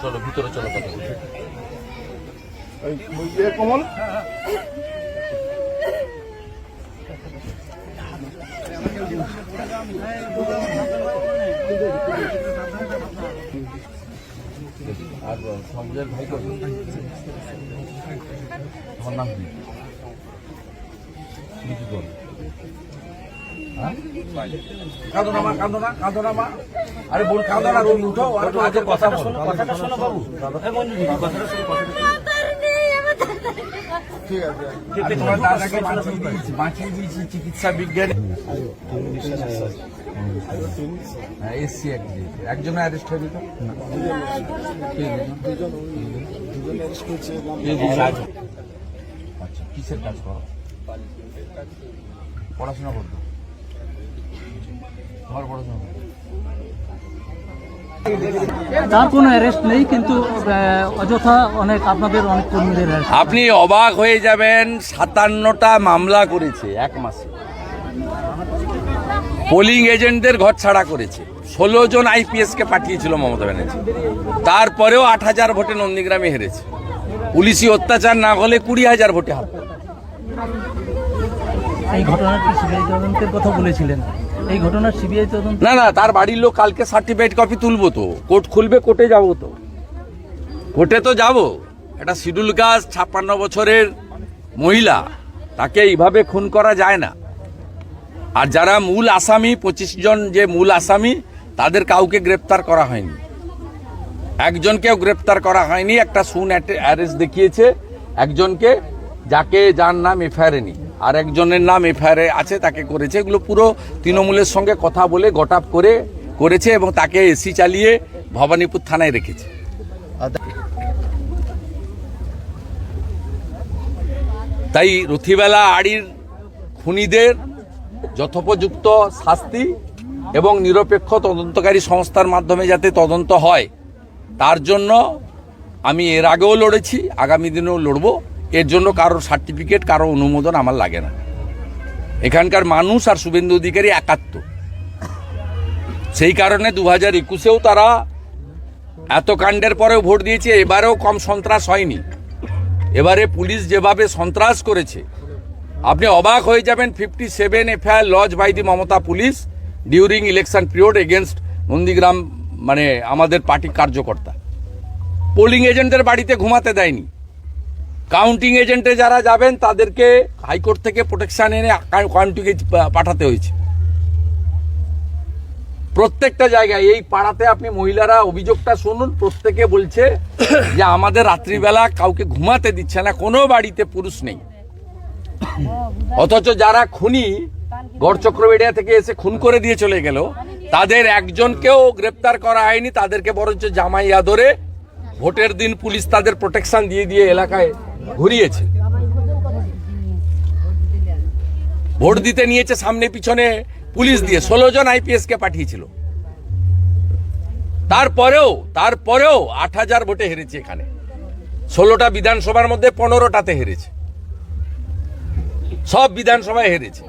চলো ভিতরে চলো কথা কমল? আর সঞ্জয়ের ভাই কত তোমার নাম কি? তুমি কি করো আরে বোন উঠো কথাটা শোনো বাঁচিয়ে দিয়েছি চিকিৎসা বিজ্ঞানে। একজন অ্যারেস্ট? আচ্ছা পড়াশোনা করতো? তার কোনো অ্যারেস্ট নেই কিন্তু অযথা অনেক আপনাদের অনেক কর্মীদের আপনি অবাক হয়ে যাবেন সাতান্নটা মামলা করেছে এক মাসে। পোলিং এজেন্টদের ঘর ছাড়া করেছে। ষোলো জন আইপিএসকে পাঠিয়েছিল মমতা ব্যানার্জি। তারপরেও আট হাজার ভোটে নন্দীগ্রামে হেরেছে। পুলিশি অত্যাচার না হলে কুড়ি হাজার ভোটে হার এই ঘটনার কি কথা বলেছিলেন? এই ঘটনার সিবিআই তদন্ত না না, তার বাড়ির লোক কালকে সার্টিফিকেট কপি তুলবো তো। কোর্ট খুলবে, কোর্টে যাব তো। কোর্টে তো যাব। একটা শিডিউল কাস্ট ছাপ্পান্ন বছরের মহিলা, তাকে এইভাবে খুন করা যায় না। আর যারা মূল আসামি, পঁচিশ জন যে মূল আসামি, তাদের কাউকে গ্রেপ্তার করা হয়নি। একজনকেও গ্রেপ্তার করা হয়নি, একটা সুন অ্যারেস্ট দেখিয়েছে। একজনকে, যাকে যার নাম এফআইআর নেই। আর একজনের নাম এফআইআর আছে, তাকে করেছে। এগুলো পুরো তৃণমূলের সঙ্গে কথা বলে গটাপ করে করেছে এবং তাকে এসি চালিয়ে ভবানীপুর থানায় রেখেছে। তাই রথিবেলা আড়ির খুনিদের যথোপযুক্ত শাস্তি এবং নিরপেক্ষ তদন্তকারী সংস্থার মাধ্যমে যাতে তদন্ত হয়, তার জন্য আমি এর আগেও লড়েছি, আগামী দিনেও লড়বো। এর জন্য কারোর সার্টিফিকেট কারও অনুমোদন আমার লাগে না। এখানকার মানুষ আর শুভেন্দু অধিকারী একাত্ম। সেই কারণে দু হাজার একুশেও তারা এত কাণ্ডের পরেও ভোট দিয়েছে, এবারেও কম সন্ত্রাস হয়নি। এবারে পুলিশ যেভাবে সন্ত্রাস করেছে, আপনি অবাক হয়ে যাবেন fifty seven FIR lodged by the Mamata police during election period against Nandigram মানে আমাদের পার্টি কার্যকর্তা। পোলিং এজেন্টদের বাড়িতে ঘুমাতে দেয়নি। কাউন্টিং এজেন্টে যারা যাবেন, তাদেরকে হাইকোর্ট থেকে প্রোটেকশন এনে কাউন্টিংয়ে পাঠাতে হয়েছে। প্রত্যেকটা জায়গায়, এই পাড়াতে আপনি মহিলারা অভিযোগটা শুনুন, প্রত্যেকে বলছে যে আমাদের রাত্রিবেলা কাউকে ঘুমাতে দিচ্ছে না, কোনো বাড়িতে পুরুষ নেই। অথচ যারা খুনি গড়চক্রবেড়িয়া থেকে এসে খুন করে দিয়ে চলে গেল, তাদের একজনকেও গ্রেপ্তার করা হয়নি, তাদেরকে বরঞ্চ জামাই আদরে ভোটের দিন পুলিশ তাদের প্রোটেকশন দিয়ে দিয়ে এলাকায় ঘুরিয়েছে। ভোট দিতে নিয়েছে সামনে পিছনে পুলিশ দিয়ে। ষোলো জন আইপিএস কে পাঠিয়েছিল। তারপরেও তারপরেও আট হাজার ভোটে হেরেছে এখানে। ষোলোটা বিধানসভার মধ্যে পনেরোটাতে হেরেছে। সব বিধানসভায় হেরেছে।